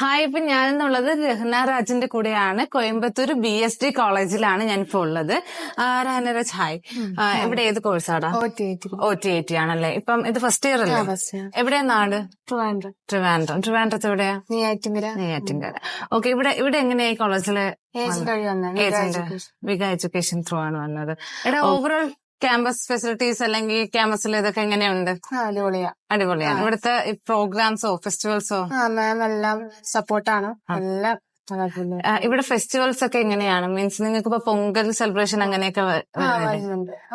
Hi ഇപ്പൊ ഞാൻ എന്നുള്ളത് രഹ്ന രാജിന്റെ കൂടെയാണ്. കോയമ്പത്തൂർ ബി എസ് ഡി കോളേജിലാണ് ഞാൻ ഇപ്പോൾ ഉള്ളത്. ആ, രഹ്നരാജ് ഹായ്. എവിടെ ഇവിടെ ഏത് കോഴ്സാടാ ഒ ടി ഐ ടി ആണല്ലേ? ഇപ്പം ഇത് ഫസ്റ്റ് ഇയർ അല്ലേ? എവിടെയാ നാട്? ട്രിവാൻഡ്രം. ട്രിവാൻഡ്രത്ത് എവിടെയാ? നെയ്യാറ്റിൻകര. ഓക്കെ ഇവിടെ ഇവിടെ എങ്ങനെയാ ഈ കോളേജിൽ വിക എഡ്യൂക്കേഷൻ. ത്രൂ ആണ് വന്നത്. എടാ ഓവറോൾ ക്യാമ്പസ് ഫെസിലിറ്റീസ് അല്ലെങ്കിൽ ക്യാമ്പസിൽ ഇതൊക്കെ എങ്ങനെയുണ്ട്? അടിപൊളിയാ. അടിപൊളിയാണ് ഇവിടുത്തെ പ്രോഗ്രാംസോ ഫെസ്റ്റിവൽസോ മാം എല്ലാം സപ്പോർട്ടാണ് എല്ലാം ഇവിടെ ഫെസ്റ്റിവൽസ് ഒക്കെ എങ്ങനെയാണ്? മീൻസ് നിങ്ങൾക്ക് ഇപ്പൊ പൊങ്കൽ സെലിബ്രേഷൻ അങ്ങനെയൊക്കെ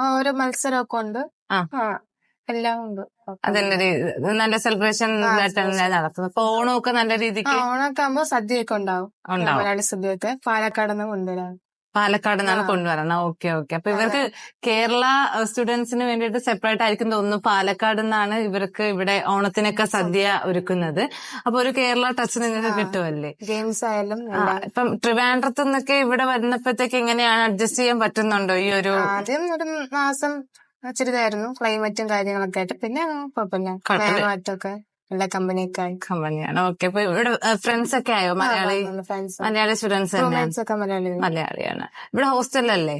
ഓരോ മത്സരമൊക്കെ ഉണ്ട്. എല്ലാം ഉണ്ട്. അതെല്ലാം നല്ല സെലിബ്രേഷൻ നടത്തുന്നത് അപ്പൊ ഓണമൊക്കെ നല്ല രീതിക്ക് ഓണമൊക്കെ ആകുമ്പോ സദ്യയൊക്കെ ഉണ്ടാവും. ഉണ്ടാവും. മലയാളി സദ്യയൊക്കെ. പാലക്കാട് നിന്ന് കൊണ്ടുവരാം പാലക്കാട് നിന്നാണ്. കൊണ്ടുവരണം ഓക്കെ ഓക്കെ. അപ്പൊ ഇവർക്ക് കേരള സ്റ്റുഡൻസിന് വേണ്ടിയിട്ട് സെപ്പറേറ്റ് ആയിരിക്കും തോന്നുന്നു. പാലക്കാട് നിന്നാണ് ഇവർക്ക് ഇവിടെ ഓണത്തിനൊക്കെ സദ്യ ഒരുക്കുന്നത്. അപ്പൊ ഒരു കേരള ടച്ച് നിങ്ങൾക്ക് കിട്ടുമല്ലേ ഗെയിംസ് ആയാലും ഇപ്പം ട്രിവാൻഡ്രത്ത് നിന്നൊക്കെ ഇവിടെ വരുന്നപ്പോഴത്തേക്ക് എങ്ങനെയാണ് അഡ്ജസ്റ്റ് ചെയ്യാൻ പറ്റുന്നുണ്ടോ ഈ ഒരു ആദ്യം ഒരു മാസം ചെറുതായിരുന്നു. ക്ലൈമറ്റും കാര്യങ്ങളൊക്കെ ആയിട്ട്. പിന്നെ കുഴപ്പമില്ല. ക്ലൈമറ്റൊക്കെ എല്ലാ കമ്പനിയൊക്കെ ആയി കമ്പനിയാണ് ഓക്കെ അപ്പൊ ഇവിടെ ഫ്രണ്ട്സ് ഒക്കെ ആയോ? Malayali friends Malayali students roommates ഒക്കെ മലയാളി മലയാളിയാണ്. ഇവിടെ ഹോസ്റ്റലല്ലേ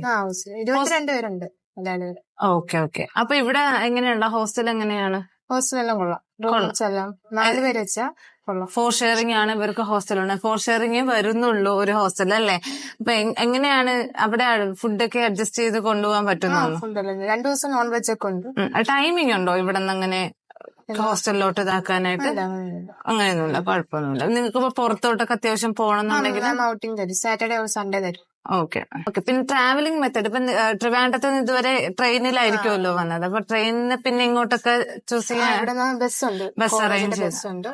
ഇരുപത്തിരണ്ട് പേരുണ്ട് മലയാളികൾ. ഓക്കെ ഓക്കെ അപ്പൊ ഇവിടെ എങ്ങനെയുള്ള ഹോസ്റ്റൽ എങ്ങനെയാണ്? ഹോസ്റ്റലെല്ലാം കൊള്ളാം. റൂംസ് എല്ലാം നാല് പേര് വെച്ചാ കൊള്ളാം. ഫോർ ഷെയറിംഗ് ആണ് ഇവർക്ക് ഹോസ്റ്റൽ ഉണ്ട്. ഫോർ ഷെയറിംഗ് വരുന്നുള്ളൂ ഒരു ഹോസ്റ്റൽ അല്ലേ? അപ്പൊ എങ്ങനെയാണ് അവിടെ ഫുഡൊക്കെ അഡ്ജസ്റ്റ് ചെയ്ത് കൊണ്ടുപോകാൻ പറ്റുന്നു രണ്ടു ദിവസം നോൺ വെജ് ഒക്കെ ഉണ്ട്. ടൈമിംഗ് ഉണ്ടോ ഇവിടെ നിന്ന് അങ്ങനെ ഹോസ്റ്റലിലോട്ട് ഇതാക്കാനായിട്ട് അങ്ങനെയൊന്നുമില്ല കുഴപ്പമൊന്നുമില്ല. നിങ്ങൾക്ക് ഇപ്പൊ പുറത്തോട്ടൊക്കെ അത്യാവശ്യം പോകണമെന്നുണ്ടെങ്കിൽ ഔട്ടിംഗ് തരും. സാറ്റർഡേ ഓർ സൺഡേ തരും. ഓക്കെ. ഓക്കെ പിന്നെ ട്രാവലിംഗ് മെത്തേഡ്. ഇപ്പൊ ട്രിവാൻഡ്രത്ത് നിന്ന് ഇതുവരെ ട്രെയിനിലായിരിക്കുമല്ലോ വന്നത്. അപ്പൊ ട്രെയിനിന് പിന്നെ ഇങ്ങോട്ടൊക്കെ ചൂസ് ചെയ്യാൻ bus arrange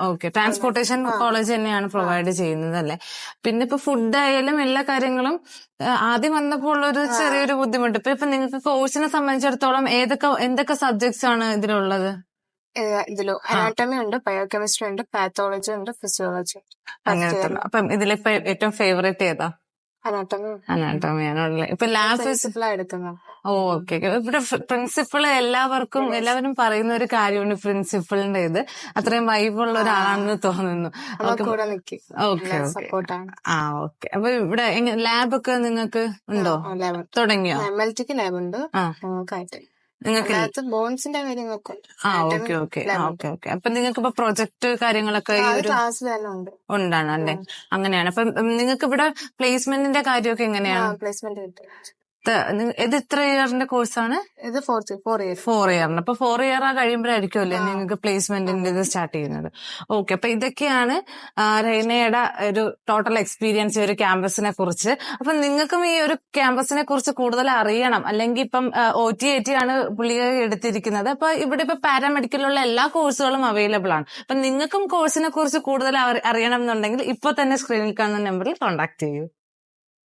okay transportation college തന്നെയാണ് പ്രൊവൈഡ് ചെയ്യുന്നത് അല്ലെ പിന്നെ ഇപ്പൊ ഫുഡ് ആയാലും എല്ലാ കാര്യങ്ങളും ആദ്യം വന്നപ്പോൾ ഉള്ളൊരു ചെറിയൊരു ബുദ്ധിമുട്ട്. ഇപ്പൊ ഇപ്പൊ നിങ്ങൾക്ക് കോഴ്സിനെ സംബന്ധിച്ചിടത്തോളം ഏതൊക്കെ എന്തൊക്കെ സബ്ജക്ട്സ് ആണ് ഇതിലുള്ളത്? ഇതിലോ അനാട്ടമി ഉണ്ട് ബയോകെമിസ്ട്രി ഉണ്ട് പാത്തോളജി ഉണ്ട് ഫിസിയോളജി അങ്ങനത്തെ അപ്പം ഇതിലിപ്പോ ഏറ്റവും ഫേവറേറ്റ് ഏതാ? അനാട്ടമി ഇപ്പൊ ലാബ് എടുക്കുന്നത് ഓക്കെ ഇവിടെ പ്രിൻസിപ്പിൾ എല്ലാവർക്കും എല്ലാവരും പറയുന്ന ഒരു കാര്യമുണ്ട് പ്രിൻസിപ്പിളിന്റെ ഇത്. അത്രയും വൈബുള്ള ഒരാളാണെന്ന് തോന്നുന്നു. ഓക്കെ ആ ഓക്കെ അപ്പൊ ഇവിടെ ലാബ് ഒക്കെ നിങ്ങൾക്ക് ഉണ്ടോ? തുടങ്ങിയോ? ലാബ് ഉണ്ട്. നിങ്ങൾക്ക് ബോൺസിന്റെ കാര്യങ്ങളൊക്കെ ആ ഓക്കെ ഓക്കെ. Okay okay. അപ്പൊ നിങ്ങൾക്ക് ഇപ്പൊ പ്രൊജക്ട് കാര്യങ്ങളൊക്കെ ഉണ്ടാണ് അല്ലെ? അങ്ങനെയാണ്. അപ്പൊ നിങ്ങൾക്ക് ഇവിടെ പ്ലേസ്മെന്റിന്റെ കാര്യമൊക്കെ എങ്ങനെയാണ് പ്ലേസ്മെന്റ് ഇത് ഇത്ര ഇയറിന്റെ കോഴ്സാണ് ഇത് ഫോർ ഫോർ ഇയർ ഫോർ ഇയറിന് അപ്പൊ ഫോർ ഇയർ ആ കഴിയുമ്പോഴായിരിക്കും അല്ലേ നിങ്ങൾക്ക് പ്ലേസ്മെന്റിന്റെ ഇത് സ്റ്റാർട്ട് ചെയ്യുന്നത്? ഓക്കെ അപ്പൊ ഇതൊക്കെയാണ് റെയ്നയുടെ ഒരു ടോട്ടൽ എക്സ്പീരിയൻസ് ഈ ഒരു ക്യാമ്പസിനെ കുറിച്ച്. അപ്പൊ നിങ്ങൾക്കും ഈ ഒരു ക്യാമ്പസിനെ കുറിച്ച് കൂടുതൽ അറിയണം. അല്ലെങ്കിൽ ഇപ്പം ഒ ടി എ ടി ആണ് പുള്ളിയെ എടുത്തിരിക്കുന്നത്. അപ്പൊ ഇവിടെ ഇപ്പൊ പാരാമെഡിക്കലുള്ള എല്ലാ കോഴ്സുകളും അവൈലബിൾ ആണ്. അപ്പൊ നിങ്ങൾക്കും കോഴ്സിനെ കുറിച്ച് കൂടുതൽ അറി- അറിയണം എന്നുണ്ടെങ്കിൽ ഇപ്പൊ തന്നെ സ്ക്രീനിൽ കാണുന്ന നമ്പറിൽ കോൺടാക്ട് ചെയ്യൂ.